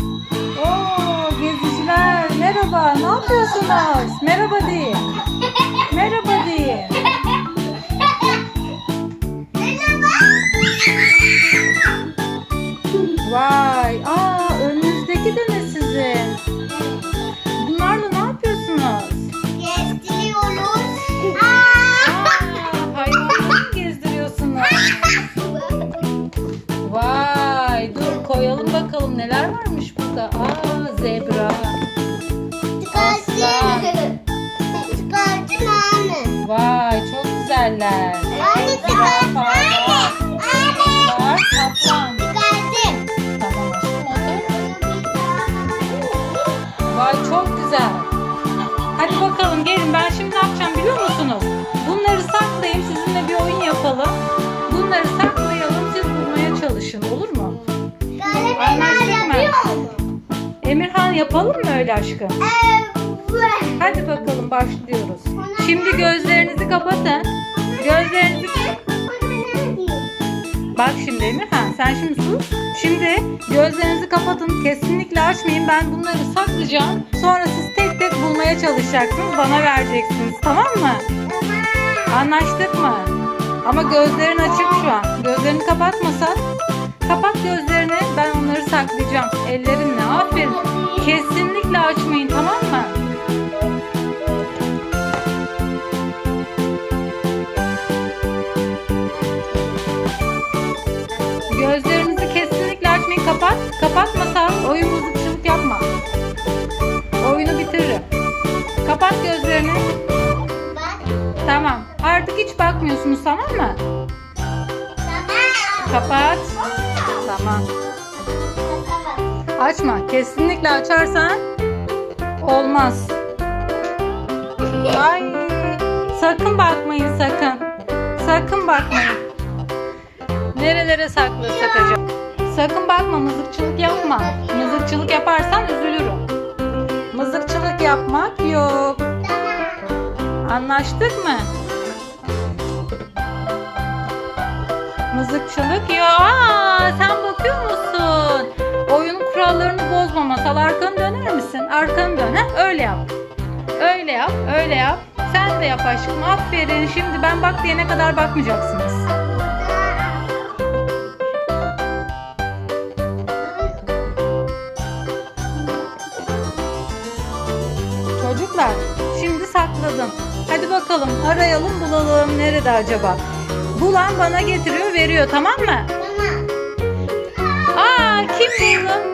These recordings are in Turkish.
Oo geziciler merhaba ne yapıyorsunuz? Merhaba deyin. Koyalım bakalım neler varmış burada. Aa zebra. Vay çok güzeller. Zürafa var. Var kaplan. Tamam aşkım otur. Vay çok güzel. Hadi bakalım gelin ben şimdi ne yapacağım yapalım mı öyle aşkım? Hadi bakalım başlıyoruz. Şimdi gözlerinizi kapatın. Gözlerinizi Bak şimdi Emirhan sen şimdi sus. Şimdi gözlerinizi kapatın. Kesinlikle açmayın. Ben bunları saklayacağım. Sonra siz tek tek bulmaya çalışacaksınız. Bana vereceksiniz. Tamam mı? Anlaştık mı? Ama gözlerin açık şu an. Gözlerini kapatmasan. Kapat gözlerini. Saklayacağım. Ellerimle. Aferin. Kesinlikle açmayın tamam mı? Gözlerinizi kesinlikle açmayın. Kapat. Kapatmasan oyun bozukçuluk yapma. Oyunu bitiririm. Kapat gözlerini. Tamam. Artık hiç bakmıyorsunuz tamam mı? Kapat. Tamam. Açma. Kesinlikle açarsan olmaz. Ay. Sakın bakmayın sakın. Sakın bakmayın. Nerelere saklasak acaba? Sakın bakma mızıkçılık yapma. Mızıkçılık yaparsan üzülürüm. Mızıkçılık yapmak yok. Anlaştık mı? Mızıkçılık yok. Aa, sen bakıyor masal. Arkanı döner misin? Arkanı dön. Ha? Öyle yap. Öyle yap. Öyle yap. Sen de yap aşkım. Aferin. Şimdi ben bak diyene kadar bakmayacaksınız. Çocuklar şimdi sakladım. Hadi bakalım arayalım bulalım. Nerede acaba? Bulan bana getiriyor veriyor tamam mı? Aa kim buldu?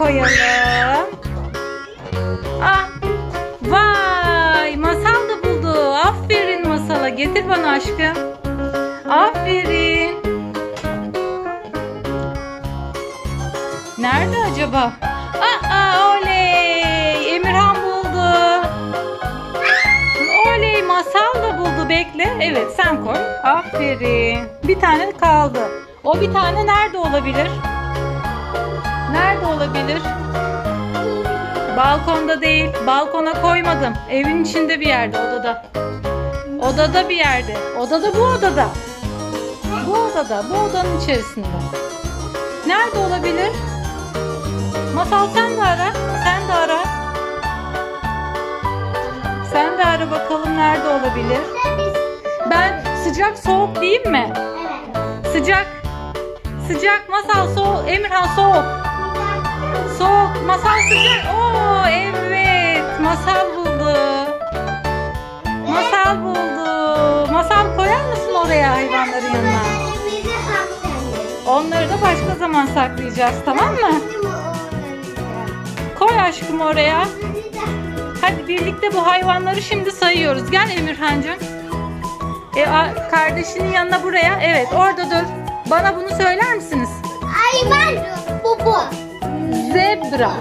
Koyalım. Ah vay masal da buldu. Aferin masala. Getir bana aşkım. Aferin. Nerede acaba? Aa oley. Emirhan buldu. Oley masal da buldu bekle. Evet sen koy. Aferin. Bir tane kaldı. O bir tane nerede olabilir? Nerede olabilir? Balkonda değil. Balkona koymadım. Evin içinde bir yerde odada. Odada bir yerde. Odada bu odada. Bu odada. Bu odanın içerisinde. Nerede olabilir? Masal sen de ara. Sen de ara. Sen de ara bakalım nerede olabilir. Ben sıcak soğuk diyeyim mi? Sıcak. Sıcak masal soğuk. Emirhan soğuk. Soğuk. Masal sıcak. Oo evet. Masal buldu. Masal buldu. Masal koyar mısın oraya hayvanların yanına? Onları da başka zaman saklayacağız tamam mı? Koy aşkım oraya. Hadi birlikte bu hayvanları şimdi sayıyoruz. Gel Emirhancığım. E, kardeşinin yanına buraya. Evet orada dur. Bana bunu söyler misiniz? Hayvan bu bu. Zebra.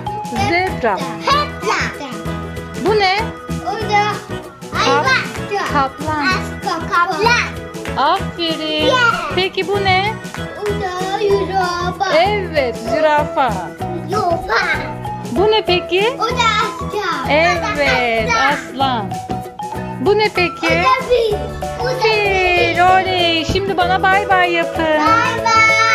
Zebra. Hepla. Bu ne? O da hayvan. Kaplan. Kaplan. Aferin. Peki bu ne? O da. Evet zürafa. Yuva. Bu ne peki? O da asker. Evet aslan. Bu ne O peki? da fil. O da. Fil. Oley. Şimdi bana bay bay yapın. Bay bay.